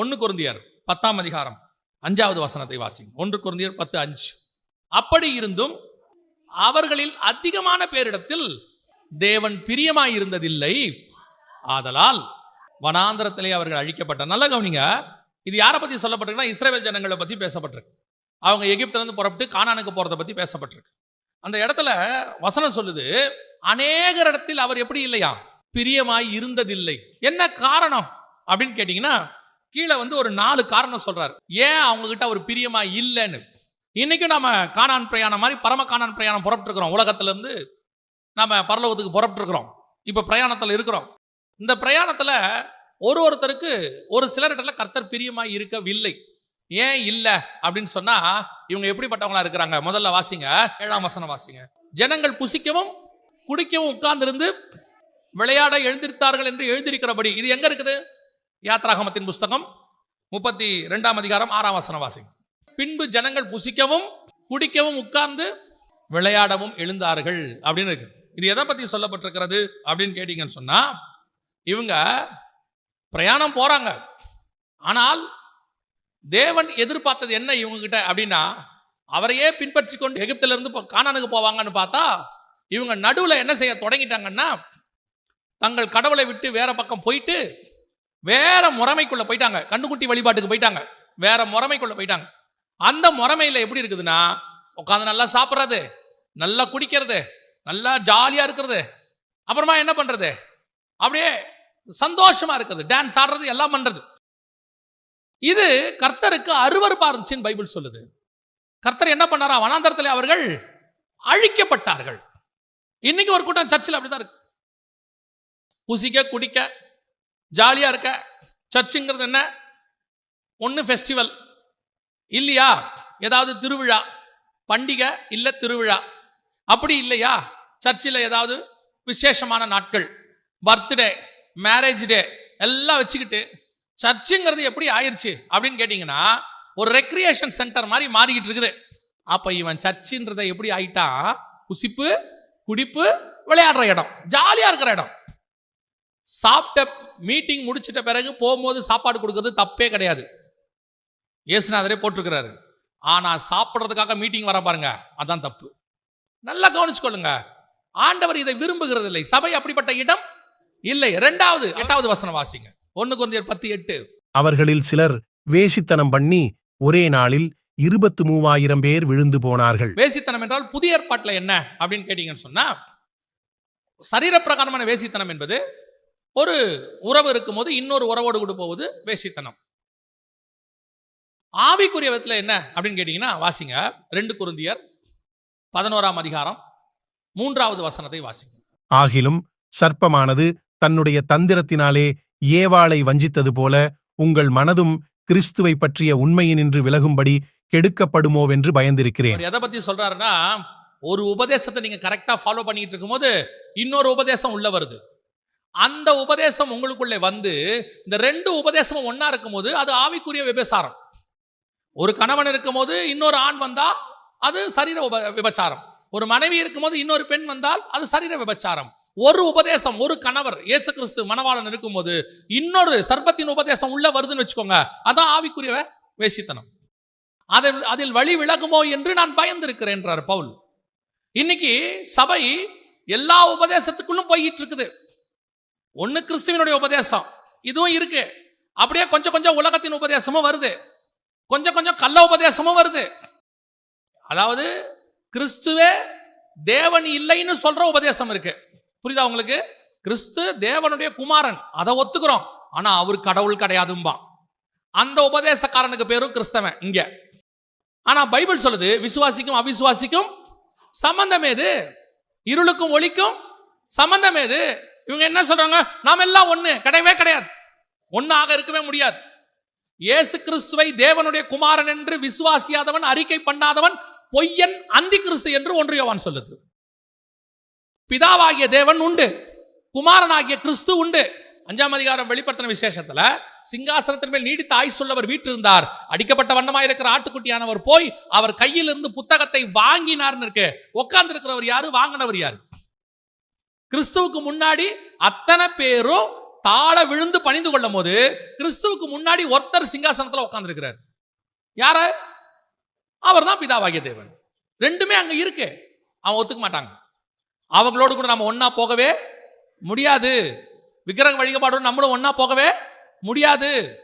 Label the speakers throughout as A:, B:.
A: ஒன்று குருந்தியர் பத்தாம் அதிகாரம் அஞ்சாவது வசனத்தை வாசிங்க. ஒன்று குருந்தியர் பத்து அஞ்சு. அப்படி இருந்தும் அவர்களில் அதிகமான பேரிடத்தில் தேவன் பிரியமாய் இருந்ததில்லை. ஆதலால் வனாந்திரத்திலே அவர்கள் அழிக்கப்பட்ட நல்ல கவனிங்க. இது யாரை பற்றி சொல்லப்பட்டிருக்குன்னா இஸ்ரேல் ஜனங்களை பற்றி பேசப்பட்டிருக்கு. அவங்க எகிப்திலேருந்து புறப்பட்டு கானானுக்கு போகிறத பற்றி பேசப்பட்டிருக்கு. அந்த இடத்துல வசனம் சொல்லுது அநேகர் இடத்தில் அவர் எப்படி இல்லையா? பிரியமாய் இருந்ததில்லை. என்ன காரணம் அப்படின்னு கேட்டிங்கன்னா கீழே வந்து ஒரு நாலு காரணம் சொல்றாரு. ஏன் அவங்க கிட்ட அவர் பிரியமா இல்லைன்னு? இன்னைக்கும் நம்ம காணான் பிரயாணம் மாதிரி பரம காணான் பிரயாணம் புறப்பட்டுருக்கிறோம். உலகத்துல இருந்து நம்ம பரலோகத்துக்கு புறப்பட்டுருக்கிறோம். இப்போ பிரயாணத்தில் இருக்கிறோம். இந்த பிரயாணத்தில் ஒரு ஒருத்தருக்கு ஒரு சிலரிடத்துல கர்த்தர் பிரியமாக இருக்கவில்லை. ஏன் இல்லை? அப்படின்னு சொன்னால் இவங்க எப்படிப்பட்டவங்களா இருக்கிறாங்க? முதல்ல வாசிங்க. ஏழாம் வசனம் வாசிங்க. ஜனங்கள் புசிக்கவும் குடிக்கவும் உட்கார்ந்திருந்து விளையாட எழுந்திருத்தார்கள் என்று எழுதியிருக்கிறபடி. இது எங்கே இருக்குது? யாத்ராகமத்தின் புஸ்தகம். முப்பத்தி ரெண்டாம் அதிகாரம் ஆறாம் வசனம் வாசிங்க. பின்பு ஜனங்கள் புசிக்கவும் குடிக்கவும் உட்கார்ந்து விளையாடவும் எழுந்தார்கள் அப்படின்னு இருக்கு. இது எதை பத்தி சொல்லப்பட்டிருக்கிறது அப்படின்னு கேட்டீங்கன்னு சொன்னா இவங்க பிரயாணம் போறாங்க. ஆனால் தேவன் எதிர்பார்த்தது என்ன இவங்க கிட்ட அப்படின்னா அவரையே பின்பற்றி கொண்டு எகிப்துல இருந்து இப்போ போவாங்கன்னு பார்த்தா இவங்க நடுவில் என்ன செய்ய தொடங்கிட்டாங்கன்னா தங்கள் கடவுளை விட்டு வேற பக்கம் போயிட்டு வேற முறைமைக்குள்ள போயிட்டாங்க. கண்டுக்குட்டி வழிபாட்டுக்கு போயிட்டாங்க. வேற முறைமைக்குள்ள போயிட்டாங்க. அந்த முறைமையில எப்படி இருக்குதுன்னா உட்காந்து நல்லா சாப்பிட்றது நல்லா குடிக்கிறது நல்லா ஜாலியா இருக்கிறது. அப்புறமா என்ன பண்றது? அப்படியே சந்தோஷமா இருக்குது டான்ஸ் ஆடுறது எல்லாம் பண்றது. இது கர்த்தருக்கு அருவறுப்பா இருந்துச்சுன்னு பைபிள் சொல்லுது. கர்த்தர் என்ன பண்ணாரா? வனாந்தரத்தில் அவர்கள் அழிக்கப்பட்டார்கள். இன்னைக்கு ஒரு கூட்டம் சர்ச்சில் அப்படிதான் இருக்கு. புசிக்க குடிக்க ஜாலியாக இருக்க. சர்ச்சுங்கிறது என்ன? ஒன்று ஃபெஸ்டிவல் இல்லையா? ஏதாவது திருவிழா. பண்டிகை இல்லை திருவிழா. அப்படி இல்லையா? சர்ச்சில் ஏதாவது விசேஷமான நாட்கள். பர்த்டே மேரேஜ் டே எல்லாம் வச்சுக்கிட்டு சர்ச்சுங்கிறது எப்படி ஆயிடுச்சு அப்படின்னு கேட்டிங்கன்னா ஒரு ரெக்ரியேஷன் சென்டர் மாதிரி மாறிக்கிட்டு இருக்குது. அப்போ இவன் சர்ச்சுன்றதை எப்படி ஆயிட்டா குசிப்பு குடிப்பு விளையாடுற இடம். ஜாலியாக இருக்கிற இடம். சாப்பிட்ட மீட்டிங் முடிச்சிட்ட பிறகு போகும்போது சாப்பாடு கொடுக்கறது தப்பே கிடையாது. இயேசுநாதரே போட்டிருக்கிறாரு. ஆனா சாப்பிட்றதுக்காக மீட்டிங் வர பாருங்க அதான் தப்பு. நல்லா கவனிச்சுக்கொள்ளுங்க. ஆண்டவர் இதை விரும்புகிறது இல்லை சபை அப்படிப்பட்ட இடம் இல்லை. இரண்டாவது எட்டாவது வசனம் வாசிங்க. ஒன்னு கொஞ்சம் பத்து எட்டு.
B: அவர்களில் சிலர் வேசித்தனம் பண்ணி ஒரே நாளில் இருபத்து மூவாயிரம் பேர் விழுந்து போனார்கள்.
A: வேசித்தனம் என்றால் புதிய ஏற்பாட்டில் என்ன அப்படின்னு கேட்டீங்கன்னு சொன்னா சரீரப்பிரகாரமான வேசித்தனம் என்பது ஒரு உறவு இருக்கும்போது இன்னொரு உறவோடு கூட போவது வேசித்தனம். ஆவிக்குரிய விதத்தில் என்ன அப்படின்னு கேட்டீங்கன்னா வாசிங்க. ரெண்டு குருந்தியர் பதினோராம் அதிகாரம் மூன்றாவது வசனத்தை வாசிங்க.
B: ஆகிலும் சர்ப்பமானது தன்னுடைய தந்திரத்தினாலே ஏவாளை வஞ்சித்தது போல உங்கள் மனதும் கிறிஸ்துவை பற்றிய உண்மையினின்று விலகும்படி கெடுக்கப்படுமோவென்று பயந்திருக்கிறேன்.
A: எதை பத்தி சொல்றாருன்னா ஒரு உபதேசத்தை நீங்க கரெக்டா ஃபாலோ பண்ணிட்டு இருக்கும்போது இன்னொரு உபதேசம் உள்ள வருது. அந்த உபதேசம் உங்களுக்குள்ளே வந்து இந்த ரெண்டு உபதேசமும் ஒன்றா இருக்கும்போது அது ஆவிக்குரிய விபசாரம். ஒரு கணவன் இருக்கும்போது இன்னொரு ஆண் வந்தால் அது சரீர உப விபச்சாரம். ஒரு மனைவி இருக்கும்போது இன்னொரு பெண் வந்தால் அது சரீர விபச்சாரம். ஒரு உபதேசம் ஒரு கணவர் இயேசு கிறிஸ்து மணவாளன் இருக்கும்போது இன்னொரு சர்ப்பத்தின் உபதேசம் உள்ள வருதுன்னு வச்சுக்கோங்க அதான் ஆவிக்குரிய வேசித்தனம். அதை அதில் வழி விலகுமோ என்று நான் பயந்திருக்கிறேன் என்றார் பவுல். இன்னைக்கு சபை எல்லா உபதேசத்துக்குள்ளும் போயிட்டு இருக்குது. ஒன்று கிறிஸ்துவனுடைய உபதேசம். இதுவும் இருக்கு. அப்படியே கொஞ்சம் கொஞ்சம் உலகத்தின் உபதேசமும் வருது. கொஞ்சம் கொஞ்சம் கள்ள உபதேசமும் வருது. அதாவது கிறிஸ்துவே தேவன் இல்லைன்னு சொல்ற உபதேசம் இருக்கு. புரியுதா உங்களுக்கு? கிறிஸ்து தேவனுடைய குமாரன். அதை ஒத்துக்கிறோம். ஆனா அவர் கடவுள் கிடையாதும்பா. அந்த உபதேசக்காரனுக்கு பேரும் கிறிஸ்தவன் இங்க. ஆனா பைபிள் சொல்லுது விசுவாசிக்கும் அவிசுவாசிக்கும் சம்பந்தம் ஏது இருளுக்கும் ஒளிக்கும் சம்பந்தம் ஏது இவங்க என்ன சொல்றாங்க? நாம் எல்லாம் ஒண்ணு. கிடையவே கிடையாது. ஒன்றாக இருக்கவே முடியாது. இயேசு கிறிஸ்துவை தேவனுடைய குமாரன் என்று விசுவாசியாதவன் அறிக்கை பண்ணாதவன் பொய்யன் அந்தி கிறிஸ்து என்று ஒன்று யோவான் சொல்லுது. பிதாவாகிய தேவன் உண்டு. குமாரனாகிய கிறிஸ்து உண்டு. அஞ்சாம் அதிகாரம் வெளிப்படுத்தின விசேஷத்துல சிங்காசனத்தின் மேல் நீடித்த ஆய் சொல்லவர் வீட்டிருந்தார் அடிக்கப்பட்ட வண்ணமாக இருக்கிற ஆட்டுக்குட்டியானவர் போய் அவர் கையில் இருந்து புத்தகத்தை வாங்கினார்னு இருக்கு. உட்கார்ந்து இருக்கிறவர் யாரு? வாங்கினவர் யாரு? கிறிஸ்துவுக்கு முன்னாடி அத்தனை பேரும் தாழ விழுந்து பணிந்து கொள்ளும் போது கிறிஸ்துவுக்கு முன்னாடி ஒருத்தர் சிங்காசனத்தில் உட்கார்ந்திருக்கிறார். யார? அவர் தான் பிதாவாகிய தேவன். ரெண்டுமே அங்க இருக்கு. அவன் ஒத்துக்க மாட்டாங்க. அவங்களோடு கூட நம்ம ஒன்றா போகவே முடியாது. விக்கிரக வழிபாடு நம்மளும் ஒன்றா போகவே முடியாது.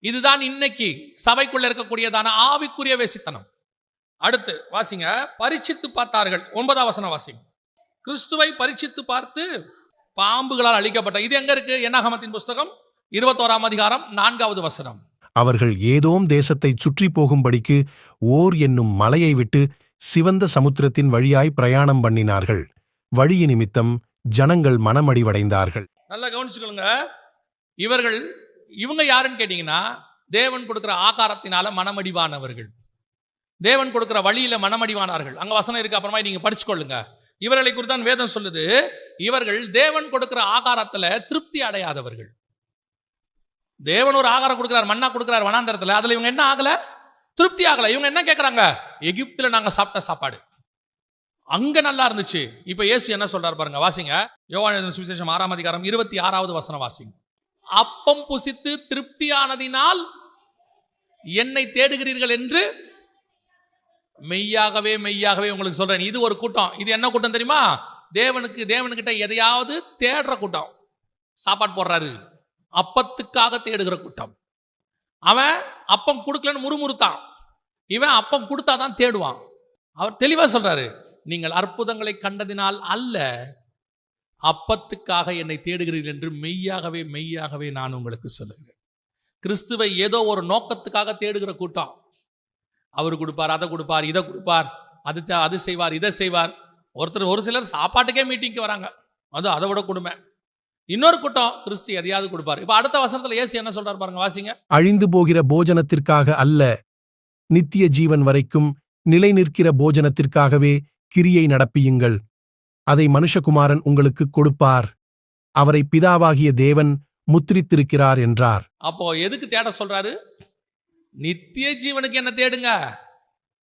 A: இதுதான் இன்னைக்கு சபைக்குள்ள இருக்கக்கூடியதான ஆவிக்குரிய வேசித்தனம். அடுத்து வாசிங்க. பரிச்சித்து பார்த்தார்கள். ஒன்பதாம் வசனம் வாசிங்க. கிறிஸ்துவை பரீட்சித்து பார்த்து பாம்புகளால் அழிக்கப்பட்ட இது எங்க இருக்கு? என்னாகமத்தின் புஸ்தகம் இருபத்தோராம் அதிகாரம் நான்காவது வசனம்.
B: அவர்கள் ஏதோம் தேசத்தைச் சுற்றி போகும்படிக்கு ஓர் என்னும் மலையை விட்டு சிவந்த சமுத்திரத்தின் வழியாய் பிரயாணம் பண்ணினார்கள். வழி நிமித்தம் ஜனங்கள் மனமடிவடைந்தார்கள்.
A: நல்லா கவனிச்சுக்கொள்ளுங்க. இவர்கள் இவங்க யாருன்னு கேட்டீங்கன்னா தேவன் கொடுக்கிற ஆகாரத்தினால மனமடிவானவர்கள். தேவன் கொடுக்கிற வழியில மனமடிவானார்கள். அங்க வசனம் இருக்கு அப்புறமா நீங்க படிச்சுக்கொள்ளுங்க. இவர்களை குறித்தான் வேதம் சொல்லுது. இவர்கள் தேவன் கொடுக்கிற ஆகாரத்துல திருப்தி அடையாதவர்கள். தேவன் ஒரு ஆகாரம் கொடுக்கிறார் மண்ணா கொடுக்கிறார் வனாந்தரத்துல. அதுல இவங்க என்ன ஆகல? திருப்தி ஆகல. இவங்க என்ன கேட்கறாங்க எகிப்துல நாங்க சாப்பிட்ட சாப்பாடு. அங்க நல்லா இருந்துச்சு. இப்ப இயேசு என்ன சொல்றாரு பாருங்க வாசிங்க. யோவான் சுவிசேஷம் ஆறாம் அதிகாரம் இருபத்தி ஆறாவது வசனம் வாசிங்க. அப்பம் புசித்து திருப்தியானதினால் என்னை தேடுகிறீர்கள் என்று மெய்யாகவே மெய்யாகவே உங்களுக்கு சொல்றேன். இது ஒரு கூட்டம். இது என்ன கூட்டம் தெரியுமா? தேவனுக்கு தேவனுக்கிட்ட எதையாவது தேடுற கூட்டம். சாப்பாடு போடுறாரு. அப்பத்துக்காக தேடுகிற கூட்டம். அவன் அப்பம் கொடுக்கலன்னு முறுமுறுத்தான். இவன் அப்பம் கொடுத்தாதான் தேடுவான். அவர் தெளிவா சொல்றாரு நீங்கள் அற்புதங்களை கண்டதினால் அல்ல அப்பத்துக்காக என்னை தேடுகிறீர்கள் என்று மெய்யாகவே மெய்யாகவே நான் உங்களுக்கு சொல்லுகிறேன். கிறிஸ்துவை ஏதோ ஒரு நோக்கத்துக்காக தேடுகிற கூட்டம். அவர் கொடுப்பார் அதை கொடுப்பார் இதை கொடுப்பார் அது அது செய்வார் இதை செய்வார். ஒருத்தர் ஒரு சிலர் சாப்பாட்டுக்கே மீட்டிங்க்கு வராங்க. அது அதை விட கொடுமை. இன்னொரு கூட்டம் கிறிஸ்து எதையாவது கொடுப்பார். இப்போ அடுத்த வசனத்துல இயேசு என்ன சொல்றாரு பாருங்க வாசிங்க.
B: அழிந்து போகிற போஜனத்திற்காக அல்ல நித்திய ஜீவன் வரைக்கும் நிலை நிற்கிற போஜனத்திற்காகவே கிரியை நடப்பியுங்கள். அதை மனுஷகுமாரன் உங்களுக்கு கொடுப்பார். அவரை பிதாவாகிய தேவன் முத்திரித்திருக்கிறார் என்றார்.
A: அப்போ எதுக்கு தேட சொல்றாரு? நித்திய ஜீவனுக்கு என்ன தேடுங்க?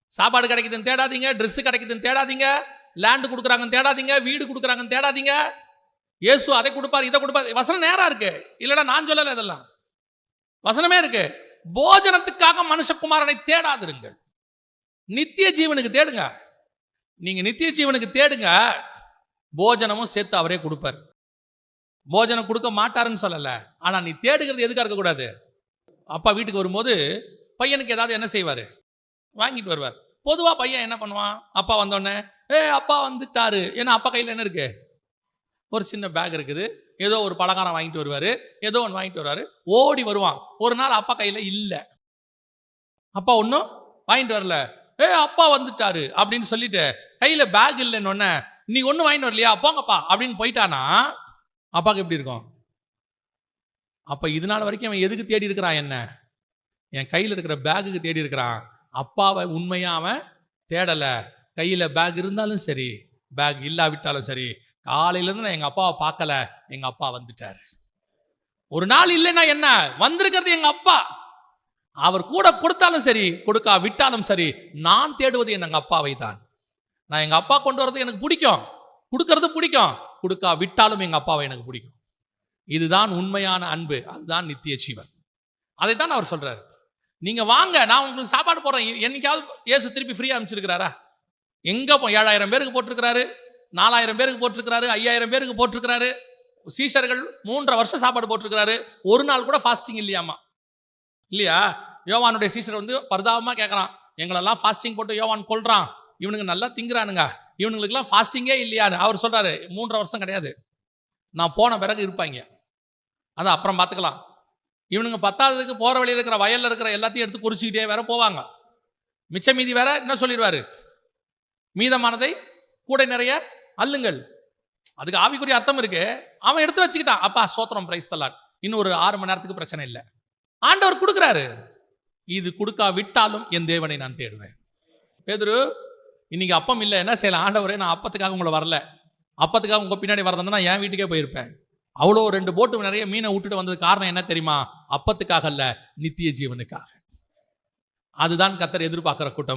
A: சாப்பாடு கிடைக்குதுன்னு தேடாதீங்க ட்ரெஸ்ஸு கிடைக்குதுன்னு தேடாதீங்க லேண்டு கொடுக்குறாங்கன்னு தேடாதீங்க வீடு கொடுக்குறாங்கன்னு தேடாதீங்க. இயேசு அதை கொடுப்பார் இதை கொடுப்பார். வசனம் நேராக இருக்கு. இல்லைடா நான் சொல்லலை இதெல்லாம். வசனமே இருக்கு. போஜனத்துக்காக மனுஷகுமாரனை தேடாதிருங்கள். நித்திய ஜீவனுக்கு தேடுங்க. நீங்கள் நித்திய ஜீவனுக்கு தேடுங்க போஜனமும் சேர்த்து அவரே கொடுப்பார். போஜனம் கொடுக்க மாட்டாருன்னு சொல்லலை. ஆனால் நீ தேடுகிறது எதுக்காக இருக்கக்கூடாது? அப்பா வீட்டுக்கு வரும்போது பையனுக்கு ஏதாவது என்ன செய்வார்? வாங்கிட்டு வருவார். பொதுவாக பையன் என்ன பண்ணுவான்? அப்பா வந்தோடனே ஏ அப்பா வந்துட்டாரு. ஏன்னா அப்பா கையில் என்ன இருக்கு? ஒரு சின்ன பேக் இருக்குது. ஏதோ ஒரு பலகாரம் வாங்கிட்டு வருவார். ஏதோ ஒன்று வாங்கிட்டு வருவார். ஓடி வருவான். ஒரு நாள் அப்பா கையில் இல்லை. அப்பா ஒன்றும் வாங்கிட்டு வரல. ஏ அப்பா வந்துட்டாரு. அப்படின்னு சொல்லிட்டு கையில் பேக் இல்லைன்னு உடனே நீ ஒன்றும் வாங்கிட்டு வரலையா? போங்கப்பா. அப்படின்னு போயிட்டானா அப்பாவுக்கு எப்படி இருக்கும்? அப்போ இது நாள் வரைக்கும் அவன் எதுக்கு தேடி இருக்கிறான் என்ன? என் கையில் இருக்கிற பேக்குக்கு தேடி இருக்கிறான். அப்பாவை உண்மையாக அவன் தேடலை. கையில் பேக் இருந்தாலும் சரி பேக் இல்லாவிட்டாலும் சரி காலையிலேருந்து நான் எங்கள் அப்பாவை பார்க்கல எங்கள் அப்பா வந்துட்டாரு. ஒரு நாள் இல்லைன்னா என்ன? வந்திருக்கிறது எங்கள் அப்பா. அவர் கூட கொடுத்தாலும் சரி கொடுக்கா விட்டாலும் சரி நான் தேடுவது என் அப்பாவை தான். நான் எங்கள் அப்பா கொண்டு வரது எனக்கு பிடிக்கும். கொடுக்கறது பிடிக்கும். கொடுக்கா விட்டாலும் எங்கள் அப்பாவை எனக்கு பிடிக்கும். இதுதான் உண்மையான அன்பு அதுதான் நித்திய ஜீவன். அதைத்தான் அவர் சொல்றாரு. நீங்க வாங்க நான் உங்களுக்கு சாப்பாடு போடுறேன். என்னைக்காவது ஏசு திருப்பி ஃப்ரீயா அனுப்பிச்சிருக்கிறாரா? எங்க ஏழாயிரம் பேருக்கு போட்டிருக்கிறாரு நாலாயிரம் பேருக்கு போட்டிருக்கிறாரு ஐயாயிரம் பேருக்கு போட்டிருக்கிறாரு சீஷர்கள் மூன்றரை வருஷம் சாப்பாடு போட்டிருக்கிறாரு ஒரு நாள் கூட ஃபாஸ்டிங் இல்லையாமா? இல்லையா? யோவானுடைய சீஷர் வந்து பரிதாபமா கேட்கறான் எங்களெல்லாம் ஃபாஸ்டிங் போட்டு யோவான் கொள்றான் இவனுங்க நல்லா திங்குறானுங்க. இவனுங்களுக்குலாம் ஃபாஸ்டிங்கே இல்லையான்னு அவர் சொல்றாரு. மூன்றரை வருஷம் கிடையாது. நான் போன பிறகு இருப்பாங்க. அது அப்புறம் பார்த்துக்கலாம். இவனுங்க பத்தாவதுக்கு போகிற வழியில் இருக்கிற வயலில் இருக்கிற எல்லாத்தையும் எடுத்து குறிச்சிக்கிட்டே வேற போவாங்க. மிச்ச மீதி வேற என்ன சொல்லிடுவாரு? மீதமானதை கூட நிறைய அல்லுங்கள் அதுக்கு ஆவிக்குரிய அர்த்தம் இருக்கு. அவன் எடுத்து வச்சுக்கிட்டான். அப்பா சோத்திரம் பிரைஸ் தல்லாட் இன்னும் ஒரு ஆறு மணி நேரத்துக்கு பிரச்சனை இல்லை. ஆண்டவர் கொடுக்குறாரு. இது கொடுக்கா விட்டாலும் என் தேவனை நான் தேடுவேன். பேதுரு இன்னைக்கு அப்பம் இல்லை. என்ன செய்யலாம்? ஆண்டவரே நான் அப்பத்துக்காக உங்களை வரல. அப்பத்துக்காக உங்க பின்னாடி வரதுன்னா நான் என் வீட்டுக்கே போயிருப்பேன். அவ்வளோ ரெண்டு போட்டு நிறைய மீனை விட்டுட்டு வந்தது காரணம் என்ன தெரியுமா? அப்பத்துக்காக அல்ல நித்திய ஜீவனுக்காக. அதுதான் கத்தர் எதிர்பார்க்கிற கூட்டம்.